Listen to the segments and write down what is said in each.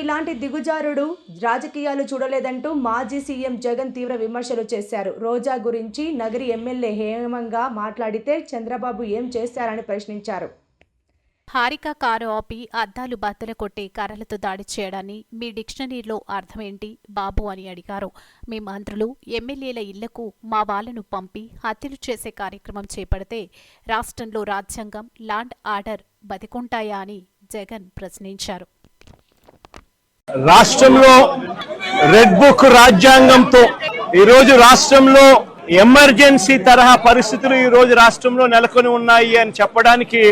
ఇలాంటి దిగుజారుడు రాజకీయాలు చూడలేదంటూ మాజీ సీఎం జగన్ తీవ్ర విమర్శలు చేశారు. రోజా గురించి నగరి ఎమ్మెల్యే హేమంగా మాట్లాడితే చంద్రబాబు ఏం చేశారని ప్రశ్నించారు. హారిక కారు ఆపి అద్దాలు బద్దలు కొట్టి కర్రలతో దాడి చేయడాన్ని మీ డిక్షనరీలో అర్థమేంటి బాబు అని అడిగారు. మీ మంత్రులు ఎమ్మెల్యేల ఇళ్ళకు మా వాళ్ళను పంపి హత్యలు చేసే కార్యక్రమం చేపడితే రాష్ట్రంలో రాజ్యాంగం లాండ్ ఆర్డర్ బతికుంటాయా అని జగన్ ప్రశ్నించారు. రాష్ట్రంలో రెడ్ బుక్ రాజ్యాంగంతో ఈరోజు రాష్ట్రంలో ఎమర్జెన్సీ తరహా పరిస్థితులు ఈరోజు రాష్ట్రంలో నెలకొని ఉన్నాయి అని చెప్పడానికి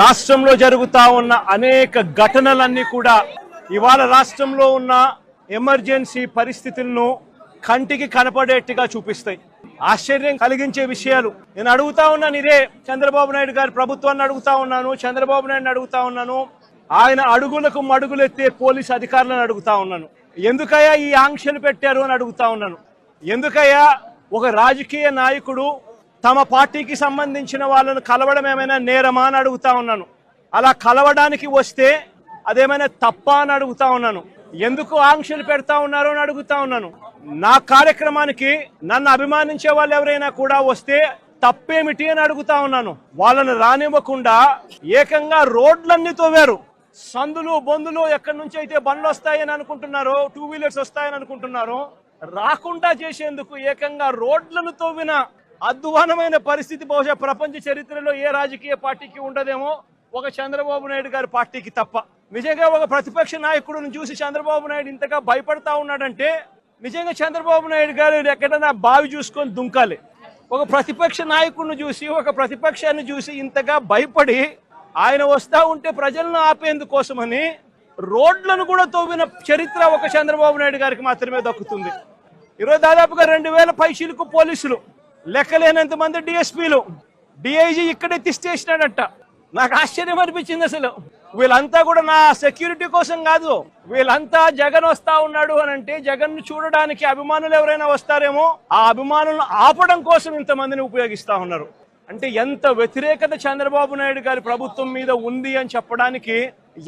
రాష్ట్రంలో జరుగుతా ఉన్న అనేక ఘటనలన్నీ కూడా ఇవాళ రాష్ట్రంలో ఉన్న ఎమర్జెన్సీ పరిస్థితులను కంటికి కనపడేట్టుగా చూపిస్తాయి. ఆశ్చర్యం కలిగించే విషయాలు. నేను అడుగుతా ఉన్నాను ఇదే చంద్రబాబు నాయుడు గారి ప్రభుత్వాన్ని అడుగుతా ఉన్నాను చంద్రబాబు నాయుడు అడుగుతా ఉన్నాను. ఆయన అడుగులకు మడుగులెత్తే పోలీస్ అధికారులను అడుగుతా ఉన్నాను. ఎందుకయ్యా ఈ ఆంక్షలు పెట్టారు అని అడుగుతా ఉన్నాను. ఎందుకయ్యా ఒక రాజకీయ నాయకుడు తమ పార్టీకి సంబంధించిన వాళ్ళను కలవడం ఏమైనా నేరమా అని అడుగుతా ఉన్నాను. అలా కలవడానికి వస్తే అదేమైనా తప్ప అని అడుగుతా ఉన్నాను. ఎందుకు ఆంక్షలు పెడతా ఉన్నారు అని అడుగుతా ఉన్నాను. నా కార్యక్రమానికి నన్ను అభిమానించే వాళ్ళు ఎవరైనా కూడా వస్తే తప్పేమిటి అని అడుగుతా ఉన్నాను. వాళ్ళని రానివ్వకుండా ఏకంగా రోడ్లన్నీ తోవారు. సందులు బొందులు ఎక్కడి నుంచి అయితే బండ్లు వస్తాయని అనుకుంటున్నారో టూ వీలర్స్ వస్తాయని అనుకుంటున్నారో రాకుండా చేసేందుకు ఏకంగా రోడ్లను తవ్విన అధ్వానమైన పరిస్థితి బహుశా ప్రపంచ చరిత్రలో ఏ రాజకీయ పార్టీకి ఉండదేమో ఒక చంద్రబాబు నాయుడు గారి పార్టీకి తప్ప. నిజంగా ఒక ప్రతిపక్ష నాయకుడిని చూసి చంద్రబాబు నాయుడు ఇంతగా భయపడతా ఉన్నాడంటే నిజంగా చంద్రబాబు నాయుడు గారు ఎక్కడైనా బావి చూసుకొని దుంకాలి. ఒక ప్రతిపక్ష నాయకుడిని చూసి ఒక ప్రతిపక్షాన్ని చూసి ఇంతగా భయపడి ఆయన వస్తా ఉంటే ప్రజలను ఆపేందుకోసమని రోడ్లను కూడా తవ్విన చరిత్ర ఒక చంద్రబాబు నాయుడు గారికి మాత్రమే దక్కుతుంది. ఈరోజు దాదాపుగా రెండు వేల పైసీలకు పోలీసులు లెక్కలేనంత మంది డిఎస్పీలు. డిఐజీ ఇక్కడే తిష్టేసినాడట నాకు ఆశ్చర్యం అనిపించింది అసలు. వీళ్ళంతా కూడా నా సెక్యూరిటీ కోసం కాదు వీళ్ళంతా జగన్ వస్తా ఉన్నాడు అని అంటే జగన్ చూడడానికి అభిమానులు ఎవరైనా వస్తారేమో ఆ అభిమానులను ఆపడం కోసం ఇంతమందిని ఉపయోగిస్తా ఉన్నారు. అంటే ఎంత వ్యతిరేకత చంద్రబాబు నాయుడు గారి ప్రభుత్వం మీద ఉంది అని చెప్పడానికి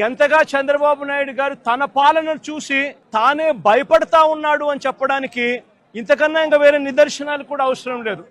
ఎంతగా చంద్రబాబు నాయుడు గారు తన పాలనను చూసి తానే భయపడతా ఉన్నాడు అని చెప్పడానికి ఇంతకన్నా ఇంకా వేరే నిదర్శనాలు కూడా అవసరం లేదు.